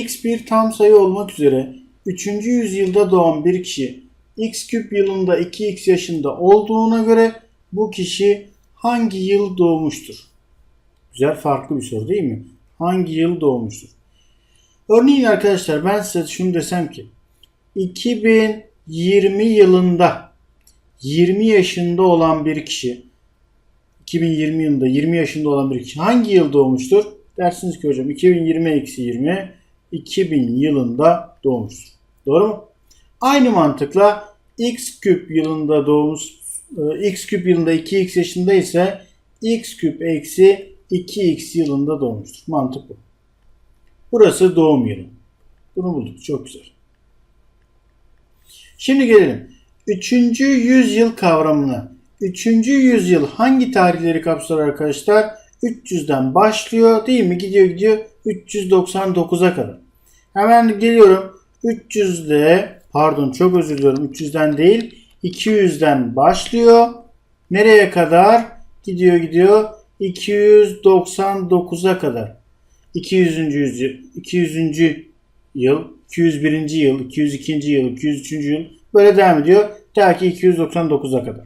x bir tam sayı olmak üzere 3. yüzyılda doğan bir kişi x küp yılında 2x yaşında olduğuna göre bu kişi hangi yıl doğmuştur? Güzel farklı bir soru değil mi? Hangi yıl doğmuştur? Örneğin arkadaşlar ben size şunu desem ki 2020 yılında 20 yaşında olan bir kişi 2020 yılında 20 yaşında olan bir kişi hangi yıl doğmuştur? Dersiniz ki hocam 2020 eksi 20 2000 yılında doğmuştur. Doğru mu? Aynı mantıkla x küp yılında doğmuş e, x küp yılında 2x yaşında ise x küp eksi 2x yılında doğmuştur. Mantık bu. Burası doğum yılı. Bunu bulduk. Çok güzel. Şimdi gelelim. Üçüncü yüzyıl kavramına. Üçüncü yüzyıl hangi tarihleri kapsar arkadaşlar? 300'den başlıyor değil mi? Gidiyor gidiyor 399'a kadar. Hemen geliyorum. 300'de pardon çok özür diliyorum 300'den değil 200'den başlıyor. Nereye kadar? Gidiyor gidiyor 299'a kadar. 200. yüzyıl, 200. yıl, 201. yıl, 202. yıl, 203. yıl böyle devam ediyor. Ta ki 299'a kadar.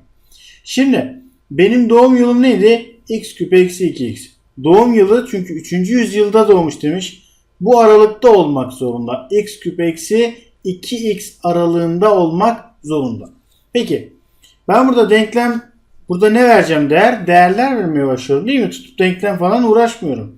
Şimdi benim doğum yılım neydi? X küp eksi 2x. Doğum yılı çünkü 3. yüzyılda doğmuş demiş. Bu aralıkta olmak zorunda. x küp eksi 2x aralığında olmak zorunda. Peki ben burada denklem burada ne vereceğim değer? Değerler vermeye başlıyorum değil mi? Tutup denklem falan uğraşmıyorum.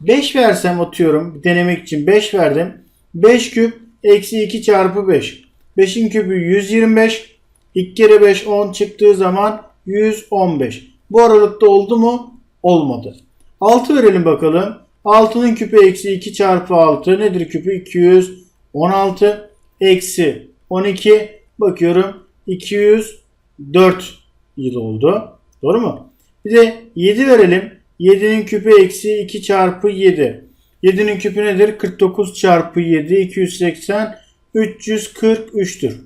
5 versem atıyorum denemek için 5 verdim. 5 küp eksi 2 çarpı 5. 5'in küpü 125. 2 kere 5 10 çıktığı zaman 115. Bu aralıkta oldu mu? Olmadı. 6 verelim bakalım. 6'nın küpü eksi 2 çarpı 6 nedir küpü? 216 eksi 12 bakıyorum 204 yıl oldu. Doğru mu? Bir de 7 verelim. 7'nin küpü eksi 2 çarpı 7. 7'nin küpü nedir? 49 çarpı 7 280 343'tür.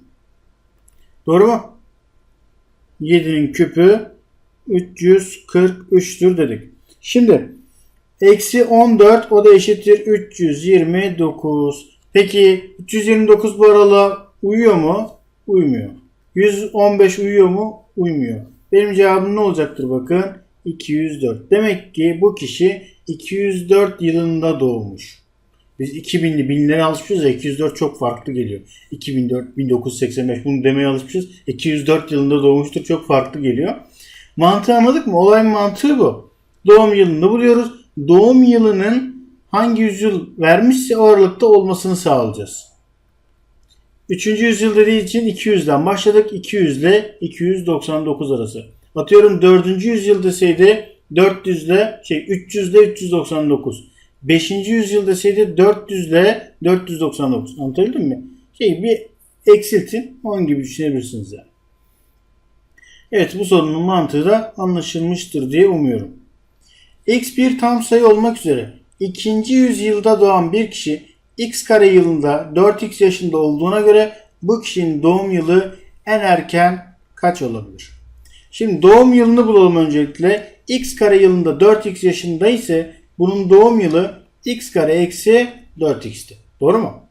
Doğru mu? 7'nin küpü 343'tür dedik. Şimdi eksi 14 o da eşittir 329. Peki 329 bu aralığa uyuyor mu? Uymuyor. 115 uyuyor mu? Uymuyor. Benim cevabım ne olacaktır bakın? 204. Demek ki bu kişi 204 yılında doğmuş. Biz 2000'li binlere alışmışız ya 204 çok farklı geliyor. 2004, 1985 bunu demeye alışmışız. 204 yılında doğmuştur çok farklı geliyor. Mantığı anladık mı? Olayın mantığı bu. Doğum yılını buluyoruz. Doğum yılının hangi yüzyıl vermişse o aralıkta olmasını sağlayacağız. 3. yüzyıl dediği için 200'den başladık. 200 ile 299 arası. Atıyorum 4. yüzyıl deseydi 400 ile şey 300 ile 399. 5. yüzyıl deseydi 400 ile 499. Anlatabildim mi? Şey bir eksiltin. Onun gibi düşünebilirsiniz yani. Evet bu sorunun mantığı da anlaşılmıştır diye umuyorum. X bir tam sayı olmak üzere 2. yüzyılda doğan bir kişi x kare yılında 4x yaşında olduğuna göre bu kişinin doğum yılı en erken kaç olabilir? Şimdi doğum yılını bulalım öncelikle. x kare yılında 4x yaşında ise bunun doğum yılı x kare eksi 4x'ti. Doğru mu?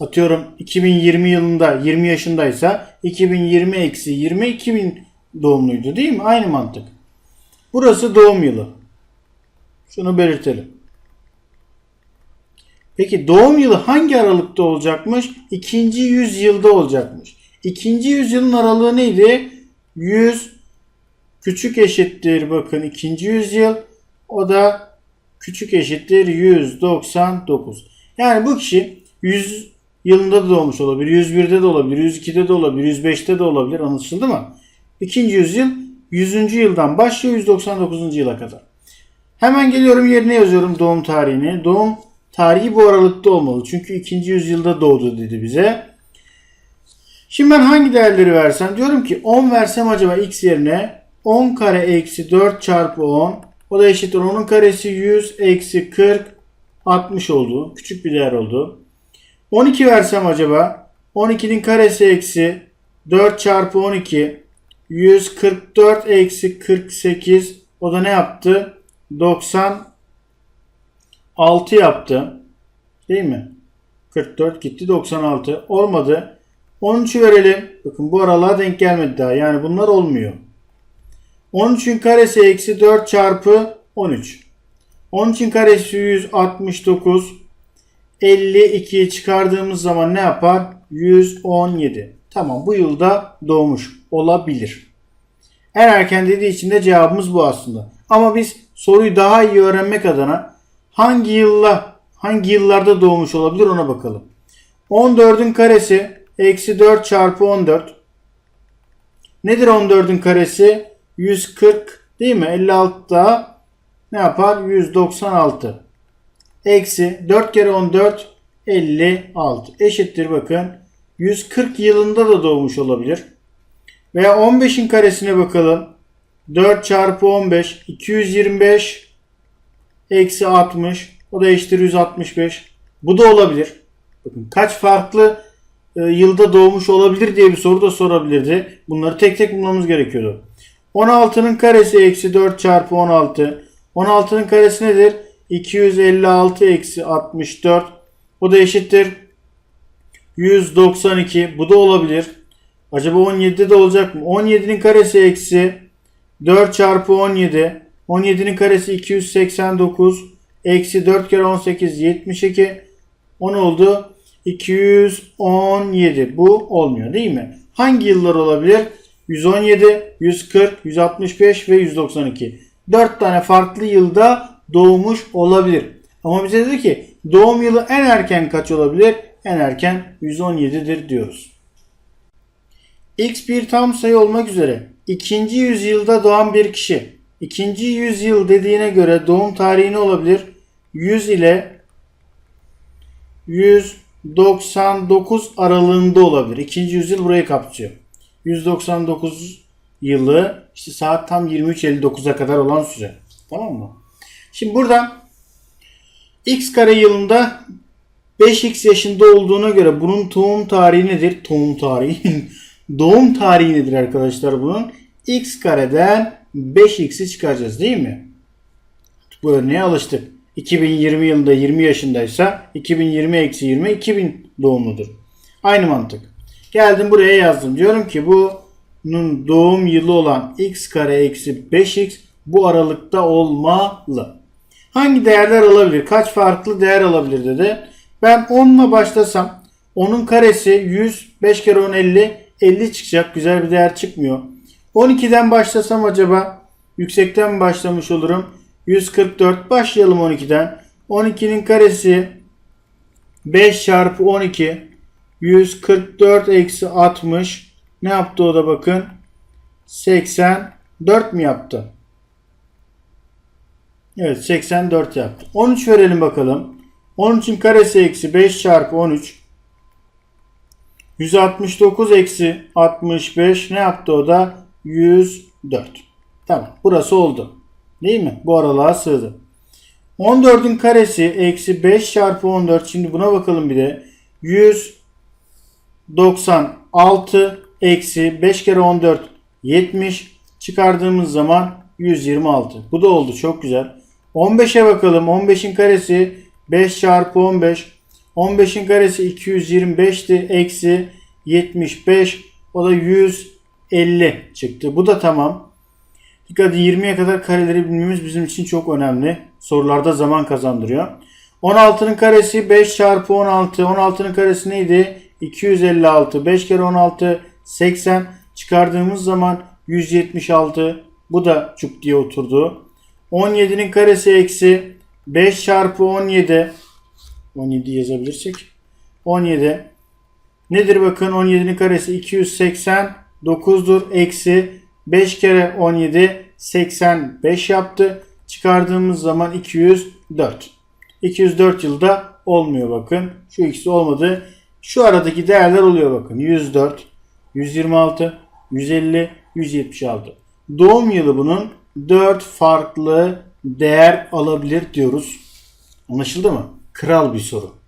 Atıyorum 2020 yılında 20 yaşındaysa 2020 eksi 20 2000 doğumluydu değil mi? Aynı mantık. Burası doğum yılı. Şunu belirtelim. Peki doğum yılı hangi aralıkta olacakmış? İkinci yüzyılda olacakmış. İkinci yüzyılın aralığı neydi? 100 küçük eşittir bakın ikinci yüzyıl. O da küçük eşittir 199. Yani bu kişi 100 yılında da doğmuş olabilir. 101'de de olabilir. 102'de de olabilir. 105'te de olabilir. Anlaşıldı mı? İkinci yüzyıl 100. yıldan başlıyor 199. yıla kadar. Hemen geliyorum yerine yazıyorum doğum tarihini. Doğum tarihi bu aralıkta olmalı. Çünkü 2. yüzyılda doğdu dedi bize. Şimdi ben hangi değerleri versem? Diyorum ki 10 versem acaba x yerine 10 kare eksi 4 çarpı 10 o da eşittir 10'un karesi 100 eksi 40 60 oldu. Küçük bir değer oldu. 12 versem acaba 12'nin karesi eksi 4 çarpı 12 144 eksi 48 o da ne yaptı? 96 yaptı. Değil mi? 44 gitti 96. Olmadı. 13'ü verelim. Bakın bu aralığa denk gelmedi daha. Yani bunlar olmuyor. 13'ün karesi eksi 4 çarpı 13. 13'ün karesi 169. 52'yi çıkardığımız zaman ne yapar? 117. Tamam bu yılda doğmuş olabilir. En erken dediği için de cevabımız bu aslında. Ama biz soruyu daha iyi öğrenmek adına hangi yılla hangi yıllarda doğmuş olabilir ona bakalım. 14'ün karesi eksi 4 çarpı 14. Nedir 14'ün karesi? 140 değil mi? 56 daha ne yapar? 196. Eksi 4 kere 14 56 eşittir bakın. 140 yılında da doğmuş olabilir. Veya 15'in karesine bakalım. 4 çarpı 15 225 eksi 60 o da eşittir 165. Bu da olabilir. Bakın kaç farklı e, yılda doğmuş olabilir diye bir soru da sorabilirdi. Bunları tek tek bulmamız gerekiyordu. 16'nın karesi eksi 4 çarpı 16. 16'nın karesi nedir? 256 eksi 64. O da eşittir 192. Bu da olabilir. Acaba 17'de de olacak mı? 17'nin karesi eksi 4 çarpı 17. 17'nin karesi 289. Eksi 4 kere 18 72. 10 oldu. 217. Bu olmuyor değil mi? Hangi yıllar olabilir? 117, 140, 165 ve 192. 4 tane farklı yılda doğmuş olabilir. Ama bize dedi ki doğum yılı en erken kaç olabilir? En erken 117'dir diyoruz. X bir tam sayı olmak üzere ikinci yüzyılda doğan bir kişi. İkinci yüzyıl dediğine göre doğum tarihi ne olabilir? 100 ile 199 aralığında olabilir. İkinci yüzyıl burayı kapsıyor. 199 yılı işte saat tam 23.59'a kadar olan süre. Tamam mı? Şimdi burada x kare yılında 5x yaşında olduğuna göre bunun doğum tarihi nedir? Doğum tarihi. doğum tarihi nedir arkadaşlar bunun? x kareden 5x'i çıkaracağız değil mi? Bu örneğe alıştık. 2020 yılında 20 yaşındaysa 2020 eksi 20 2000 doğumludur. Aynı mantık. Geldim buraya yazdım. Diyorum ki bunun doğum yılı olan x kare eksi 5x bu aralıkta olmalı. Hangi değerler alabilir? Kaç farklı değer alabilir dedi. Ben 10 ile başlasam onun karesi 100, 5 kere 10 50, 50 çıkacak. Güzel bir değer çıkmıyor. 12'den başlasam acaba yüksekten başlamış olurum? 144 başlayalım 12'den. 12'nin karesi 5 çarpı 12 144 eksi 60 ne yaptı o da bakın 84 mi yaptı? Evet 84 yaptı. 13 verelim bakalım. 13'ün karesi eksi 5 çarpı 13 169 eksi 65 ne yaptı o da? 104. Tamam burası oldu. Değil mi? Bu aralığa sığdı. 14'ün karesi eksi 5 çarpı 14. Şimdi buna bakalım bir de. 196 eksi 5 kere 14 70 çıkardığımız zaman 126. Bu da oldu çok güzel. 15'e bakalım. 15'in karesi 5 çarpı 15. 15'in karesi 225'ti. Eksi 75. O da 150 çıktı. Bu da tamam. Dikkat 20'ye kadar kareleri bilmemiz bizim için çok önemli. Sorularda zaman kazandırıyor. 16'nın karesi 5 çarpı 16. 16'nın karesi neydi? 256. 5 kere 16 80. Çıkardığımız zaman 176. Bu da çuk diye oturdu. 17'nin karesi eksi 5 çarpı 17. 17 yazabilirsek. 17. Nedir bakın 17'nin karesi 289'dur. Eksi 5 kere 17 85 yaptı. Çıkardığımız zaman 204. 204 yılda olmuyor bakın. Şu ikisi olmadı. Şu aradaki değerler oluyor bakın. 104, 126, 150, 176. Doğum yılı bunun 4 farklı değer alabilir diyoruz. Anlaşıldı mı? Kral bir soru.